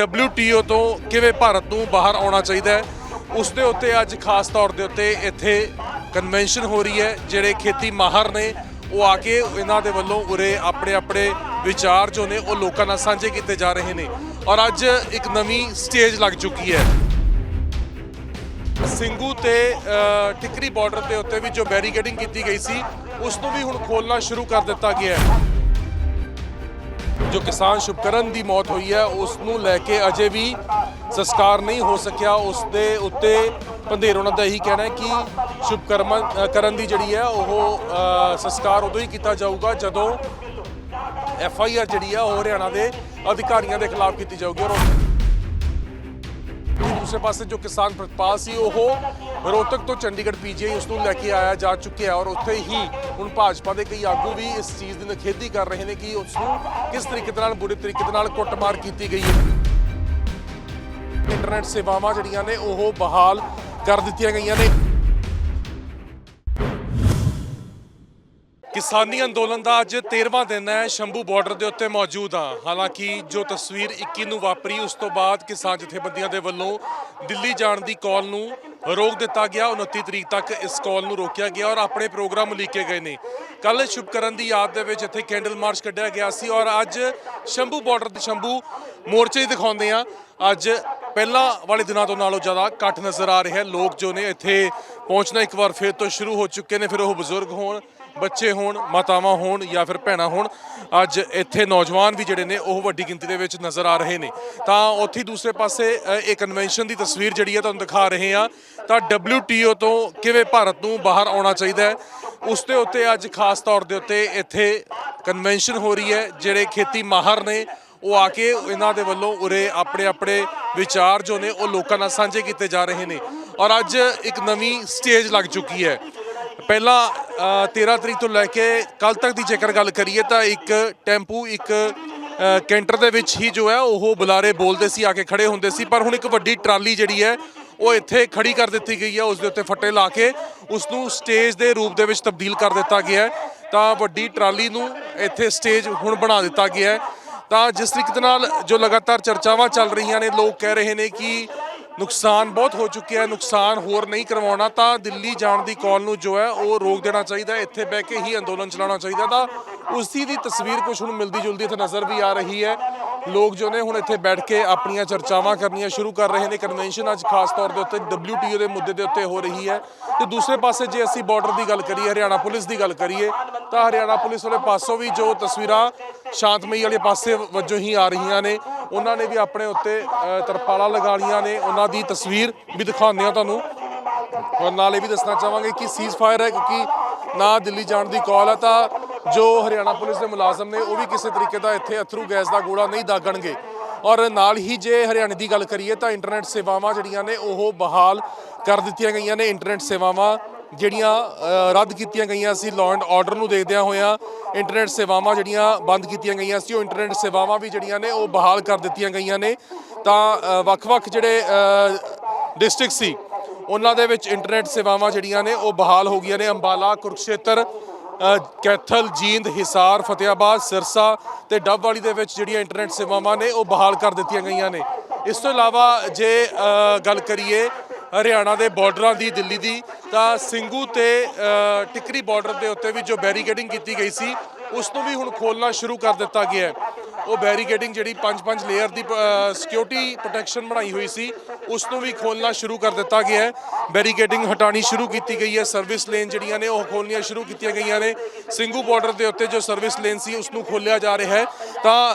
WTO ਤੋਂ ਕਿਵੇਂ ਭਾਰਤ ਨੂੰ ਬਾਹਰ ਆਉਣਾ ਚਾਹੀਦਾ ਹੈ ਉਸ ਦੇ ਉੱਤੇ ਅੱਜ ਖਾਸ ਤੌਰ ਦੇ ਉੱਤੇ ਇੱਥੇ ਕਨਵੈਨਸ਼ਨ ਹੋ ਰਹੀ ਹੈ ਜਿਹੜੇ ਖੇਤੀ ਮਾਹਰ ਨੇ ਉਹ ਆ ਕੇ ਇਹਨਾਂ ਦੇ ਵੱਲੋਂ ਉਰੇ ਆਪਣੇ ਆਪਣੇ ਵਿਚਾਰ ਜੋ ਨੇ ਉਹ ਲੋਕਾਂ ਨਾਲ ਸਾਂਝੇ ਕੀਤੇ ਜਾ ਰਹੇ ਨੇ। ਔਰ ਅੱਜ ਇੱਕ ਨਵੀਂ ਸਟੇਜ ਲੱਗ ਚੁੱਕੀ ਹੈ। ਸਿੰਘੂ ਤੇ ਅ, ਟਿਕਰੀ ਬਾਰਡਰ ਦੇ ਉੱਤੇ ਵੀ ਜੋ ਬੈਰੀਕੇਡਿੰਗ ਕੀਤੀ ਗਈ ਸੀ ਉਸ ਨੂੰ ਵੀ ਹੁਣ ਖੋਲਣਾ ਸ਼ੁਰੂ ਕਰ ਦਿੱਤਾ ਗਿਆ ਹੈ। ਜੋ ਕਿਸਾਨ ਸ਼ੁਭਕਰਨ ਦੀ ਮੌਤ ਹੋਈ ਹੈ ਉਸ ਨੂੰ ਲੈ ਕੇ ਅਜੇ ਵੀ ਸੰਸਕਾਰ ਨਹੀਂ ਹੋ ਸਕਿਆ। ਉਸ ਦੇ ਉੱਤੇ ਪੰਧੇਰ ਉਹਨਾਂ ਦਾ ਇਹੀ ਕਹਿਣਾ ਹੈ ਕਿ ਸ਼ੁਭਕਰਮ ਕਰਨ ਦੀ ਜਿਹੜੀ ਹੈ, ਉਹ ਸੰਸਕਾਰ ਉਦੋਂ ਹੀ ਕੀਤਾ ਜਾਊਗਾ ਜਦੋਂ ਐਫ ਆਈ ਆਰ ਜਿਹੜੀ ਹੈ, ਉਹ ਹਰਿਆਣਾ ਦੇ ਅਧਿਕਾਰੀਆਂ ਦੇ ਖਿਲਾਫ ਕੀਤੀ ਜਾਊਗੀ। ਔਰ ਦੂਸਰੇ ਪਾਸੇ ਜੋ ਕਿਸਾਨ ਪ੍ਰਤਪਾਲ ਸੀ, ਉਹ ਰੋਹਤਕ ਤੋਂ ਚੰਡੀਗੜ੍ਹ ਪੀਜੀਆਈ ਉਸ ਨੂੰ ਲੈ ਕੇ ਆਇਆ ਜਾ ਚੁੱਕਿਆ ਔਰ ਉੱਥੇ ਹੀ ਹੁਣ ਭਾਜਪਾ ਦੇ ਕਈ ਆਗੂ ਵੀ ਇਸ ਚੀਜ਼ ਦੀ ਨਖੇਦੀ ਕਰ ਰਹੇ ਨੇ ਕਿ ਉਸ ਨੂੰ ਕਿਸ ਤਰੀਕੇ ਦੇ ਨਾਲ, ਬੁਰੇ ਤਰੀਕੇ ਦੇ ਨਾਲ ਕੁੱਟਮਾਰ ਕੀਤੀ ਗਈ ਹੈ। ਇੰਟਰਨੈਟ ਸੇਵਾਵਾਂ ਜਿਹੜੀਆਂ ਨੇ, ਉਹ ਬਹਾਲ ਕਰ ਦਿੱਤੀਆਂ ਗਈਆਂ ਨੇ। ਕਿਸਾਨੀ ਅੰਦੋਲਨ ਦਾ ਅੱਜ 13ਵਾਂ ਦਿਨ ਹੈ, ਸ਼ੰਭੂ ਬਾਰਡਰ ਦੇ ਉੱਤੇ ਮੌਜੂਦ ਹਾਂ। ਹਾਲਾਂਕਿ ਜੋ ਤਸਵੀਰ 21 ਨੂੰ ਵਾਪਰੀ, ਉਸ ਤੋਂ ਬਾਅਦ ਕਿਸਾਨ ਜਥੇਬੰਦੀਆਂ ਦੇ ਵੱਲੋਂ ਦਿੱਲੀ ਜਾਣ ਦੀ ਕਾਲ ਨੂੰ ਰੋਕ ਦਿੱਤਾ ਗਿਆ 29 ਤਰੀਕ ਤੱਕ ਇਸ ਕਾਲ ਨੂੰ ਰੋਕਿਆ ਗਿਆ ਔਰ ਆਪਣੇ ਪ੍ਰੋਗਰਾਮ ਉਲੀਕੇ ਗਏ ਨੇ। ਕੱਲ ਸ਼ੁਭਕਰਨ ਦੀ ਯਾਦ ਦੇ ਵਿੱਚ ਇੱਥੇ ਕੈਂਡਲ ਮਾਰਚ ਕੱਢਿਆ ਗਿਆ ਸੀ ਔਰ ਅੱਜ ਸ਼ੰਭੂ ਬਾਰਡਰ ਤੇ ਸ਼ੰਭੂ ਮੋਰਚੇ ਹੀ ਦਿਖਾਉਂਦੇ ਆ ਅੱਜ ਪਹਿਲਾਂ ਵਾਲੇ ਦਿਨਾਂ ਤੋਂ ਨਾਲੋਂ ਜ਼ਿਆਦਾ ਘੱਟ ਨਜ਼ਰ ਆ ਰਿਹਾ ਲੋਕ ਜੋ ਨੇ ਇੱਥੇ ਪਹੁੰਚਣਾ ਇੱਕ ਵਾਰ ਫਿਰ ਤੋਂ ਸ਼ੁਰੂ ਹੋ ਚੁੱਕੇ ਨੇ, ਫਿਰ ਉਹ ਬਜ਼ੁਰਗ ਹੋਣ ਬੱਚੇ ਹੋਣ, ਮਾਤਾਵਾਂ ਹੋਣ ਜਾਂ ਫਿਰ ਭੈਣਾਂ ਹੋਣ, ਅੱਜ ਇੱਥੇ ਨੌਜਵਾਨ ਵੀ ਜਿਹੜੇ ਨੇ ਉਹ ਵੱਡੀ ਗਿਣਤੀ ਦੇ ਵਿੱਚ ਨਜ਼ਰ ਆ ਰਹੇ ਨੇ। ਤਾਂ ਉੱਥੇ ਦੂਸਰੇ ਪਾਸੇ ਇਹ ਕਨਵੈਨਸ਼ਨ ਦੀ ਤਸਵੀਰ ਜਿਹੜੀ ਹੈ ਤੁਹਾਨੂੰ ਦਿਖਾ ਰਹੇ ਹਾਂ। ਤਾਂ WTO ਤੋਂ ਕਿਵੇਂ ਭਾਰਤ ਨੂੰ ਬਾਹਰ ਆਉਣਾ ਚਾਹੀਦਾ ਹੈ, ਉਸ ਦੇ ਉੱਤੇ ਅੱਜ ਖਾਸ ਤੌਰ ਦੇ ਉੱਤੇ ਇੱਥੇ ਕਨਵੈਨਸ਼ਨ ਹੋ ਰਹੀ ਹੈ। ਜਿਹੜੇ ਖੇਤੀ ਮਾਹਰ ਨੇ, ਉਹ ਆ ਕੇ ਇਹਨਾਂ ਦੇ ਵੱਲੋਂ ਉਰੇ ਆਪਣੇ ਆਪਣੇ ਵਿਚਾਰ ਜੋ ਨੇ, ਉਹ ਲੋਕਾਂ ਨਾਲ ਸਾਂਝੇ ਕੀਤੇ ਜਾ ਰਹੇ ਨੇ। ਔਰ ਅੱਜ ਇੱਕ ਨਵੀਂ ਸਟੇਜ ਲੱਗ ਚੁੱਕੀ ਹੈ। ਪਹਿਲਾਂ ਅ, 13 ਤਰੀਕ ਤੋਂ ਲੈ ਕੇ ਕੱਲ ਤੱਕ ਦੀ ਜੇਕਰ ਗੱਲ ਕਰੀਏ ਤਾਂ ਇੱਕ ਟੈਂਪੂ ਇੱਕ ਕੈਂਟਰ ਦੇ ਵਿੱਚ ਹੀ ਜੋ ਹੈ ਉਹ ਬੁਲਾਰੇ ਬੋਲਦੇ ਸੀ ਆ ਕੇ ਖੜੇ ਹੁੰਦੇ ਸੀ। ਪਰ ਹੁਣ ਇੱਕ ਵੱਡੀ ਟਰਾਲੀ ਜਿਹੜੀ ਹੈ ਉਹ ਇੱਥੇ ਖੜੀ ਕਰ ਦਿੱਤੀ ਗਈ ਹੈ ਉਸ ਦੇ ਉੱਤੇ ਫੱਟੇ ਲਾ ਕੇ। ਉਸ ਨੂੰ ਸਟੇਜ ਦੇ ਰੂਪ ਦੇ ਵਿੱਚ ਤਬਦੀਲ ਕਰ ਦਿੱਤਾ ਗਿਆ ਹੈ। ਤਾਂ ਵੱਡੀ ਟਰਾਲੀ ਨੂੰ ਇੱਥੇ ਸਟੇਜ ਹੁਣ ਬਣਾ ਦਿੱਤਾ ਗਿਆ ਹੈ। ਤਾਂ ਜਿਸ ਤਰੀਕੇ ਦੇ ਨਾਲ ਜੋ ਲਗਾਤਾਰ ਚਰਚਾਵਾਂ ਚੱਲ ਰਹੀਆਂ ਨੇ ਲੋਕ ਕਹਿ ਰਹੇ ਨੇ ਕਿ ਨੁਕਸਾਨ ਬਹੁਤ ਹੋ ਚੁੱਕਿਆ ਹੈ, ਨੁਕਸਾਨ ਹੋਰ ਨਹੀਂ ਕਰਵਾਉਣਾ, ਤਾਂ ਦਿੱਲੀ ਜਾਣ ਦੀ ਕਾਲ ਨੂੰ ਜੋ ਹੈ, ਉਹ ਰੋਕ ਦੇਣਾ ਚਾਹੀਦਾ ਇੱਥੇ ਬਹਿ ਕੇ ਹੀ ਅੰਦੋਲਨ ਚਲਾਉਣਾ ਚਾਹੀਦਾ ਤਾਂ ਉਸੀ ਦੀ ਤਸਵੀਰ ਕੁਝ ਹੁਣ ਮਿਲਦੀ ਜੁਲਦੀ ਇੱਥੇ ਨਜ਼ਰ ਵੀ ਆ ਰਹੀ ਹੈ। ਲੋਕ ਜੋ ਨੇ ਹੁਣ ਇੱਥੇ ਬੈਠ ਕੇ ਆਪਣੀਆਂ ਚਰਚਾਵਾਂ ਕਰਨੀਆਂ ਸ਼ੁਰੂ ਕਰ ਰਹੇ ਨੇ। ਕਨਵੈਨਸ਼ਨ ਅੱਜ ਖਾਸ ਤੌਰ ਦੇ ਉੱਤੇ WTO ਦੇ ਮੁੱਦੇ ਦੇ ਉੱਤੇ ਹੋ ਰਹੀ ਹੈ। ਤੇ ਦੂਸਰੇ ਪਾਸੇ ਜੇ ਅਸੀਂ ਬਾਰਡਰ ਦੀ ਗੱਲ ਕਰੀਏ, ਹਰਿਆਣਾ ਪੁਲਿਸ ਦੀ ਗੱਲ ਕਰੀਏ, ਤਾਂ ਹਰਿਆਣਾ ਪੁਲਿਸ ਵਾਲੇ ਪਾਸੋਂ ਵੀ ਜੋ ਤਸਵੀਰਾਂ ਸ਼ਾਂਤਮਈ ਵਾਲੇ ਪਾਸੇ ਵਜੋਂ ਹੀ ਆ ਰਹੀਆਂ ਨੇ। ਉਹਨਾਂ ਨੇ ਵੀ ਆਪਣੇ ਉੱਤੇ ਅ, ਤਰਪਾਲਾਂ ਲਗਾ ਨੇ। ਉਹਨਾਂ ਦੀ ਤਸਵੀਰ ਵੀ ਦਿਖਾਉਂਦੇ ਆ ਤੁਹਾਨੂੰ। ਔਰ ਨਾਲ ਇਹ ਵੀ ਦੱਸਣਾ ਚਾਹਾਂਗੇ ਕਿ ਸੀਜ਼ ਫਾਇਰ ਹੈ ਕਿਉਂਕਿ ਨਾ ਦਿੱਲੀ ਜਾਣ ਦੀ ਕਾਲ ਹੈ ਤਾਂ ਜੋ ਹਰਿਆਣਾ ਪੁਲਿਸ ਦੇ ਮੁਲਾਜ਼ਮ ਨੇ ਉਹ ਵੀ ਕਿਸੇ ਤਰੀਕੇ ਦਾ ਇੱਥੇ ਅਥਰੂ ਗੈਸ ਦਾ ਗੋਲਾ ਨਹੀਂ ਦਾਗਣਗੇ। ਔਰ ਨਾਲ ਹੀ ਜੇ ਹਰਿਆਣੇ ਦੀ ਗੱਲ ਕਰੀਏ ਤਾਂ ਇੰਟਰਨੈਟ ਸੇਵਾਵਾਂ ਜਿਹੜੀਆਂ ਨੇ ਉਹ ਬਹਾਲ ਕਰ ਦਿੱਤੀਆਂ ਗਈਆਂ ਨੇ। ਇੰਟਰਨੈਟ ਸੇਵਾਵਾਂ ਜਿਹੜੀਆਂ ਰੱਦ ਕੀਤੀਆਂ ਗਈਆਂ ਸੀ ਲਾਅ ਐਂਡ ਆਰਡਰ ਨੂੰ ਦੇਖਦਿਆਂ ਹੋਇਆਂ ਇੰਟਰਨੈਟ ਸੇਵਾਵਾਂ ਜਿਹੜੀਆਂ ਬੰਦ ਕੀਤੀਆਂ ਗਈਆਂ ਸੀ, ਉਹ ਇੰਟਰਨੈਟ ਸੇਵਾਵਾਂ ਵੀ ਜਿਹੜੀਆਂ ਨੇ, ਉਹ ਬਹਾਲ ਕਰ ਦਿੱਤੀਆਂ ਗਈਆਂ ਨੇ। ਤਾਂ ਵੱਖ-ਵੱਖ ਜਿਹੜੇ ਡਿਸਟ੍ਰਿਕਟ ਸੀ, ਉਹਨਾਂ ਦੇ ਵਿੱਚ ਇੰਟਰਨੈਟ ਸੇਵਾਵਾਂ ਜਿਹੜੀਆਂ ਨੇ, ਉਹ ਬਹਾਲ ਹੋ ਗਈਆਂ ਨੇ। ਅੰਬਾਲਾ, ਕੁਰਕਸ਼ੇਤਰ ਕੈਥਲ, ਜੀਂਦ, ਹਿਸਾਰ ਫਤਿਆਬਾਦ ਸਿਰਸਾ ਤੇ ਡੱਬਵਾਲੀ ਦੇ ਵਿੱਚ ਜਿਹੜੀਆਂ ਇੰਟਰਨੈਟ ਸੇਵਾਵਾਂ ਨੇ, ਉਹ ਬਹਾਲ ਕਰ ਦਿੱਤੀਆਂ ਗਈਆਂ ਨੇ। ਇਸ ਤੋਂ ਇਲਾਵਾ ਜੇ ਗੱਲ ਕਰੀਏ ਹਰਿਆਣਾ ਦੇ ਬਾਰਡਰਾਂ ਦੀ ਦਿੱਲੀ ਦੀ ਤਾਂ ਸਿੰਘੂ ਤੇ ਅ, ਟਿਕਰੀ ਬਾਰਡਰ ਦੇ ਉੱਤੇ ਵੀ ਜੋ ਬੈਰੀਕੇਡਿੰਗ ਕੀਤੀ ਗਈ ਸੀ ਉਸ ਨੂੰ ਵੀ ਹੁਣ ਖੋਲਣਾ ਸ਼ੁਰੂ ਕਰ ਦਿੱਤਾ ਗਿਆ ਹੈ। ਉਹ ਬੈਰੀਕੇਡਿੰਗ ਜਿਹੜੀ 5-5 ਲੇਅਰ ਦੀ ਸਿਕਿਉਰਿਟੀ ਪ੍ਰੋਟੈਕਸ਼ਨ ਬਣਾਈ ਹੋਈ ਸੀ ਉਸ ਨੂੰ ਵੀ ਖੋਲਣਾ ਸ਼ੁਰੂ ਕਰ ਦਿੱਤਾ ਗਿਆ ਹੈ। ਬੈਰੀਕੇਡਿੰਗ ਹਟਾਣੀ ਸ਼ੁਰੂ ਕੀਤੀ ਗਈ ਹੈ ਸਰਵਿਸ ਲੇਨ ਜਿਹੜੀਆਂ ਨੇ ਉਹ ਖੋਲਣੀਆਂ ਸ਼ੁਰੂ ਕੀਤੀਆਂ ਗਈਆਂ ਨੇ। ਸਿੰਘੂ ਬਾਰਡਰ ਦੇ ਉੱਤੇ ਜੋ ਸਰਵਿਸ ਲੇਨ ਸੀ ਉਸ ਨੂੰ ਖੋਲਿਆ ਜਾ ਰਿਹਾ ਹੈ। ਤਾਂ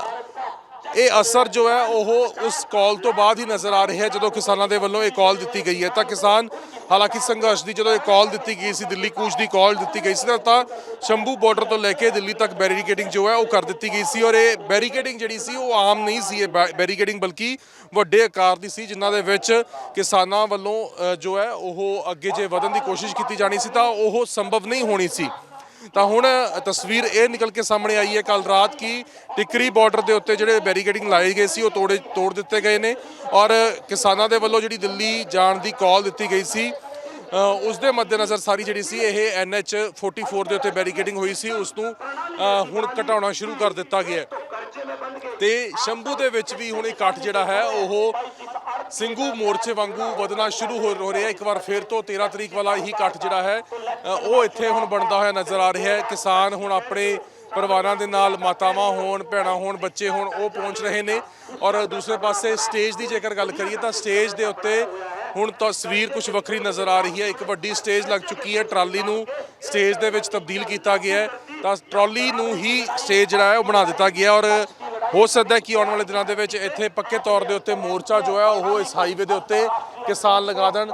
ਇਹ ਅਸਰ ਜੋ ਹੈ ਉਹ ਉਸ ਕਾਲ ਤੋਂ ਬਾਅਦ ਹੀ ਨਜ਼ਰ ਆ ਰਿਹਾ ਹੈ, ਜਦੋਂ ਕਿਸਾਨਾਂ ਦੇ ਵੱਲੋਂ ਇਹ ਕਾਲ ਦਿੱਤੀ ਗਈ ਹੈ। ਤਾਂ ਕਿਸਾਨ ਹਾਲਾਂਕਿ ਸੰਘਰਸ਼ ਦੀ ਜਦੋਂ ਇਹ ਕਾਲ ਦਿੱਤੀ ਗਈ ਸੀ, ਦਿੱਲੀ ਕੂਚ ਦੀ ਕਾਲ ਦਿੱਤੀ ਗਈ ਸੀ, ਤਾਂ- ਸ਼ੰਭੂ ਬਾਰਡਰ ਤੋਂ ਲੈ ਕੇ ਦਿੱਲੀ ਤੱਕ ਬੈਰੀਕੇਡਿੰਗ ਜੋ ਹੈ ਉਹ ਕਰ ਦਿੱਤੀ ਗਈ ਸੀ ਔਰ ਇਹ ਬੈਰੀਕੇਡਿੰਗ ਜਿਹੜੀ ਸੀ, ਉਹ ਆਮ ਨਹੀਂ ਸੀ ਇਹ ਬੈ- ਬੈਰੀਕੇਡਿੰਗ ਬਲਕਿ ਵੱਡੇ ਆਕਾਰ ਦੀ ਸੀ, ਜਿਨ੍ਹਾਂ ਦੇ ਵਿੱਚ ਕਿਸਾਨਾਂ ਵੱਲੋਂ ਜੋ ਹੈ ਉਹ ਅੱਗੇ ਜੇ ਵਧਣ ਦੀ ਕੋਸ਼ਿਸ਼ ਕੀਤੀ ਜਾਣੀ ਸੀ, ਤਾਂ ਉਹ ਸੰਭਵ ਨਹੀਂ ਹੋਣੀ ਸੀ। ਤਾਂ ਹੁਣ ਤਸਵੀਰ ਇਹ ਨਿਕਲ ਕੇ ਸਾਹਮਣੇ ਆਈ ਹੈ ਕੱਲ ਰਾਤ ਕੀ ਟਿਕਰੀ ਬਾਰਡਰ ਦੇ ਉੱਤੇ ਜਿਹੜੇ ਬੈਰੀਕੇਡਿੰਗ ਲਾਏ ਗਏ ਸੀ, ਉਹ ਤੋੜੇ, ਤੋੜ ਦਿੱਤੇ ਗਏ ਨੇ ਔਰ ਕਿਸਾਨਾਂ ਦੇ ਵੱਲੋਂ ਜਿਹੜੀ ਦਿੱਲੀ ਜਾਣ ਦੀ ਕਾਲ ਦਿੱਤੀ ਗਈ ਸੀ ਉਸ ਦੇ ਮੱਦੇਨਜ਼ਰ ਸਾਰੀ ਜਿਹੜੀ ਸੀ ਇਹ ਐਨਐਚ 44 ਦੇ ਉੱਤੇ ਬੈਰੀਕੇਡਿੰਗ ਹੋਈ ਸੀ, ਉਸ ਨੂੰ ਹੁਣ ਘਟਾਉਣਾ ਸ਼ੁਰੂ ਕਰ ਦਿੱਤਾ ਗਿਆ ਹੈ। ਤੇ ਸ਼ੰਭੂ ਦੇ ਵਿੱਚ ਵੀ ਹੁਣ ਇਕੱਠ ਜਿਹੜਾ ਹੈ, ਉਹ ਸਿੰਘੂ ਮੋਰਚੇ ਵਾਂਗੂ ਵਧਣਾ ਸ਼ੁਰੂ ਹੋ ਹੋ ਰਿਹਾ ਇੱਕ ਵਾਰ ਫਿਰ ਤੋਂ 13 ਤਰੀਕ ਵਾਲਾ ਹੀ ਇਕੱਠ ਜਿਹੜਾ ਹੈ ਉਹ ਇੱਥੇ ਹੁਣ ਬਣਦਾ ਹੋਇਆ ਨਜ਼ਰ ਆ ਰਿਹਾ ਹੈ। ਕਿਸਾਨ ਹੁਣ ਆਪਣੇ ਪਰਿਵਾਰਾਂ ਦੇ ਨਾਲ, ਮਾਤਾਵਾਂ ਹੋਣ, ਭੈਣਾਂ ਹੋਣ, ਬੱਚੇ ਹੋਣ, ਉਹ ਪਹੁੰਚ ਰਹੇ ਨੇ। ਔਰ ਦੂਸਰੇ ਪਾਸੇ ਸਟੇਜ ਦੀ ਜੇਕਰ ਗੱਲ ਕਰੀਏ ਤਾਂ ਸਟੇਜ ਦੇ ਉੱਤੇ ਹੁਣ ਤਸਵੀਰ ਕੁਝ ਵੱਖਰੀ ਨਜ਼ਰ ਆ ਰਹੀ ਹੈ। ਇੱਕ ਵੱਡੀ ਸਟੇਜ ਲੱਗ ਚੁੱਕੀ ਹੈ। ਟਰਾਲੀ ਨੂੰ ਸਟੇਜ ਦੇ ਵਿੱਚ ਤਬਦੀਲ ਕੀਤਾ ਗਿਆ ਹੈ। ਤਾਂ ਟਰਾਲੀ ਨੂੰ ਹੀ ਸਟੇਜ ਜਿਹੜਾ ਹੈ ਉਹ ਬਣਾ ਦਿੱਤਾ ਗਿਆ ਔਰ ਹੋ ਸਕਦਾ ਕਿ ਆਉਣ ਵਾਲੇ ਦਿਨਾਂ ਦੇ ਵਿੱਚ ਇੱਥੇ ਪੱਕੇ ਤੌਰ ਦੇ ਉੱਤੇ ਮੋਰਚਾ ਜੋ ਹੈ ਉਹ ਇਸ ਹਾਈਵੇ ਦੇ ਉੱਤੇ ਕਿਸਾਨ ਲਗਾ ਦੇਣ।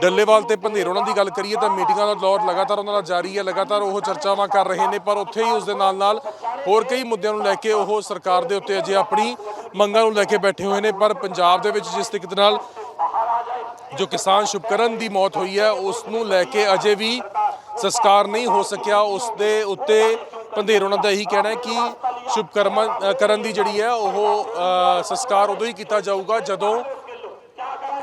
ਡੱਲੇਵਾਲ ਤੇ ਪੰਧੇਰ, ਉਹਨਾਂ ਦੀ ਗੱਲ ਕਰੀਏ ਤਾਂ ਮੀਟਿੰਗਾਂ ਦਾ ਦੌਰ ਲਗਾਤਾਰ ਉਹਨਾਂ ਦਾ ਜਾਰੀ ਹੈ, ਲਗਾਤਾਰ ਉਹ ਚਰਚਾਵਾਂ ਕਰ ਰਹੇ ਨੇ, ਪਰ ਉੱਥੇ ਹੀ ਉਸ ਦੇ ਨਾਲ ਨਾਲ ਹੋਰ ਕਈ ਮੁੱਦਿਆਂ ਨੂੰ ਲੈ ਕੇ ਉਹ ਸਰਕਾਰ ਦੇ ਉੱਤੇ ਅਜੇ ਆਪਣੀ ਮੰਗਾਂ ਨੂੰ ਲੈ ਕੇ ਬੈਠੇ ਹੋਏ ਨੇ, ਪਰ ਪੰਜਾਬ ਦੇ ਵਿੱਚ ਜਿਸ ਤਰੀਕੇ ਦੇ ਨਾਲ ਜੋ ਕਿਸਾਨ ਸ਼ੁਭਕਰਨ ਦੀ ਮੌਤ ਹੋਈ ਹੈ, ਉਸ ਨੂੰ ਲੈ ਕੇ ਅਜੇ ਵੀ ਸੰਸਕਾਰ ਨਹੀਂ ਹੋ ਸਕਿਆ। ਉਸ ਦੇ ਉੱਤੇ ਪੰਧੇਰ, ਉਹਨਾਂ ਦਾ ਇਹੀ ਕਹਿਣਾ ਹੈ ਕਿ ਸ਼ੁਭਕਰਮ ਅ, ਕਰਨ ਦੀ ਜਿਹੜੀ ਹੈ ਉਹ ਸੰਸਕਾਰ ਉਦੋਂ ਹੀ ਕੀਤਾ ਜਾਊਗਾ ਜਦੋਂ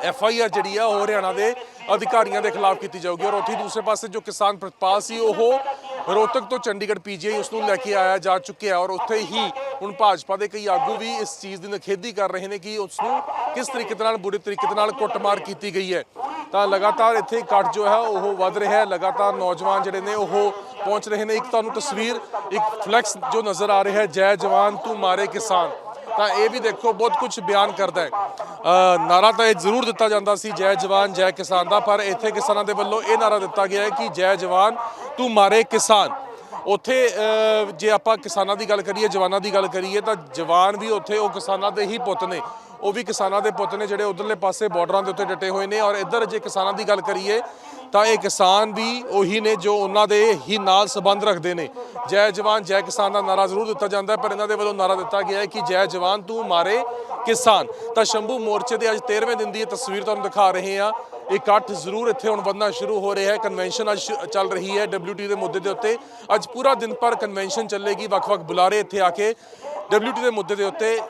ਐਫ ਆਈ ਆਰ ਜਿਹੜੀ ਆ ਉਹ ਹਰਿਆਣਾ ਦੇ ਅਧਿਕਾਰੀਆਂ ਦੇ ਖਿਲਾਫ ਕੀਤੀ ਜਾਊਗੀ। ਔਰ ਉੱਥੇ ਹੀ ਦੂਸਰੇ ਪਾਸੇ ਜੋ ਕਿਸਾਨ ਪ੍ਰਤਪਾਲ ਸੀ ਉਹ ਰੋਹਤਕ ਤੋਂ ਚੰਡੀਗੜ੍ਹ ਪੀਜੀਆਈ ਉਸ ਨੂੰ ਲੈ ਕੇ ਆਇਆ ਜਾ ਚੁੱਕਿਆ ਔਰ ਉੱਥੇ ਹੀ ਹੁਣ ਭਾਜਪਾ ਦੇ ਕਈ ਆਗੂ ਵੀ ਇਸ ਚੀਜ਼ ਦੀ ਨਖੇਦੀ ਕਰ ਰਹੇ ਨੇ ਕਿ ਉਸ ਨੂੰ ਕਿਸ ਤਰੀਕੇ ਦੇ ਨਾਲ ਬੁਰੇ ਤਰੀਕੇ ਦੇ ਨਾਲ ਕੁੱਟਮਾਰ ਕੀਤੀ ਗਈ ਹੈ। ਤਾਂ ਲਗਾਤਾਰ ਇੱਥੇ ਕੱਟ ਜੋ ਹੈ ਉਹ ਵੱਧ ਰਿਹਾ ਹੈ। ਲਗਾਤਾਰ ਨੌਜਵਾਨ ਜਿਹੜੇ ਨੇ ਉਹ ਪਹੁੰਚ ਰਹੇ ਨੇ। ਇੱਕ ਤੁਹਾਨੂੰ ਤਸਵੀਰ ਇੱਕ ਫਲੈਕਸ ਜੋ ਨਜ਼ਰ ਆ ਰਿਹਾ ਹੈ ਜੈ ਜਵਾਨ ਤੂੰ ਮਾਰੇ ਕਿਸਾਨ। ਤਾਂ ਇਹ ਵੀ ਦੇਖੋ ਬਹੁਤ ਕੁਝ ਬਿਆਨ ਕਰਦਾ ਹੈ। ਅ, ਨਾਰਾ ਤਾਂ ਇਹ ਜ਼ਰੂਰ ਦਿੱਤਾ ਜਾਂਦਾ ਸੀ ਜੈ ਜਵਾਨ ਜੈ ਕਿਸਾਨ ਦਾ ਪਰ ਇੱਥੇ ਕਿਸਾਨਾਂ ਦੇ ਵੱਲੋਂ ਇਹ ਨਾਰਾ ਦਿੱਤਾ ਗਿਆ ਹੈ ਕਿ ਜੈ ਜਵਾਨ ਤੂੰ ਮਾਰੇ ਕਿਸਾਨ। ਉੱਥੇ ਜੇ ਆਪਾਂ ਕਿਸਾਨਾਂ ਦੀ ਗੱਲ ਕਰੀਏ, ਜਵਾਨਾਂ ਦੀ ਗੱਲ ਕਰੀਏ, ਤਾਂ ਜਵਾਨ ਵੀ ਉੱਥੇ, ਉਹ ਕਿਸਾਨਾਂ ਦੇ ਹੀ ਪੁੱਤ ਨੇ। ਉਹ ਵੀ ਕਿਸਾਨਾਂ ਦੇ ਪੁੱਤ ਨੇ, ਜਿਹੜੇ ਉਧਰਲੇ ਪਾਸੇ ਬਾਰਡਰਾਂ ਦੇ ਉੱਤੇ ਡਟੇ ਹੋਏ ਨੇ। ਔਰ ਇੱਧਰ ਜੇ ਕਿਸਾਨਾਂ ਦੀ ਗੱਲ ਕਰੀਏ, ਤਾਂ ਇਹ ਕਿਸਾਨ ਵੀ ਉਹੀ ਨੇ ਜੋ ਉਹਨਾਂ ਦੇ ਹੀ ਨਾਲ ਸੰਬੰਧ ਰੱਖਦੇ ਨੇ। ਜੈ ਜਵਾਨ, ਜੈ ਕਿਸਾਨ ਦਾ ਨਾਰਾ ਜ਼ਰੂਰ ਦਿੱਤਾ ਜਾਂਦਾ ਪਰ ਇਹਨਾਂ ਦੇ ਵੱਲੋਂ ਨਾਰਾ ਦਿੱਤਾ ਗਿਆ ਹੈ ਕਿ ਜੈ ਜਵਾਨ ਤੂੰ ਮਾਰੇ ਕਿਸਾਨ। ਤਾਂ ਸ਼ੰਭੂ ਮੋਰਚੇ ਦੇ ਅੱਜ 13ਵੇਂ ਦਿਨ ਦੀ ਇਹ ਤਸਵੀਰ ਤੁਹਾਨੂੰ ਦਿਖਾ ਰਹੇ ਹਾਂ। ਇਕੱਠ ਜ਼ਰੂਰ ਇੱਥੇ ਹੁਣ ਵਧਣਾ ਸ਼ੁਰੂ ਹੋ ਰਿਹਾ ਹੈ। ਕਨਵੈਨਸ਼ਨ ਅੱਜ ਸ਼ੁ- ਚੱਲ ਰਹੀ ਹੈ WT ਦੇ ਮੁੱਦੇ ਦੇ ਉੱਤੇ। ਅੱਜ ਪੂਰਾ ਦਿਨ ਪਰ ਕਨਵੈਨਸ਼ਨ ਚੱਲੇਗੀ। ਵੱਖ-ਵੱਖ ਬੁਲਾਰੇ ਇੱਥੇ ਆ ਕੇ WT ਦੇ ਮੁੱਦੇ ਦੇ ਉੱਤੇ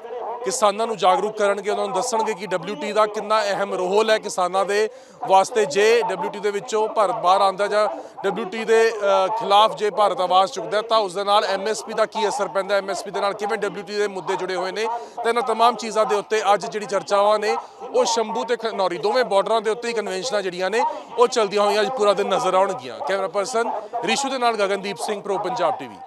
ਕਿਸਾਨਾਂ ਨੂੰ ਜਾਗਰੂਕ ਕਰਨਗੇ ਉਹਨਾਂ ਨੂੰ ਦੱਸਣਗੇ ਕਿ WT ਦਾ ਕਿੰਨਾ ਅਹਿਮ ਰੋਲ ਹੈ ਕਿਸਾਨਾਂ ਦੇ ਵਾਸਤੇ ਜੇ WT ਦੇ ਵਿੱਚੋਂ ਭਾਰਤ ਬਾਹਰ ਆਂਦਾ ਜਾਂ WT ਦੇ ਅ, ਖਿਲਾਫ ਜੇ ਭਾਰਤ ਆਵਾਜ਼ ਚੁੱਕਦਾ ਹੈ ਤਾਂ ਉਸ ਦੇ ਨਾਲ MSP ਦਾ ਕੀ ਅਸਰ ਪੈਂਦਾ MSP ਦੇ ਨਾਲ ਕਿਵੇਂ WT ਦੇ ਮੁੱਦੇ ਜੁੜੇ ਹੋਏ ਨੇ ਤੇ ਇਹਨਾਂ तमाम ਚੀਜ਼ਾਂ ਦੇ ਉੱਤੇ ਅੱਜ ਜਿਹੜੀ ਚਰਚਾਵਾਂ ਨੇ ਉਹ ਸ਼ੰਭੂ ਤੇ ਖਨੌਰੀ ਦੋਵੇਂ ਬਾਰਡਰਾਂ ਦੇ ਉੱਤੇ ਹੀ ਕਨਵੈਨਸ਼ਨਾਂ ਜਿਹੜੀਆਂ ਨੇ ਉਹ ਚਲਦੀਆਂ ਹੋਈਆਂ ਅੱਜ ਪੂਰਾ ਦਿਨ ਨਜ਼ਰ ਆਉਣਗੀਆਂ ਕੈਮਰਾ ਪਰਸਨ ਰਿਸ਼ੂ ਦੇ ਨਾਲ ਗਗਨਦੀਪ ਸਿੰਘ ਪ੍ਰੋ ਪੰਜਾਬ ਟੀਵੀ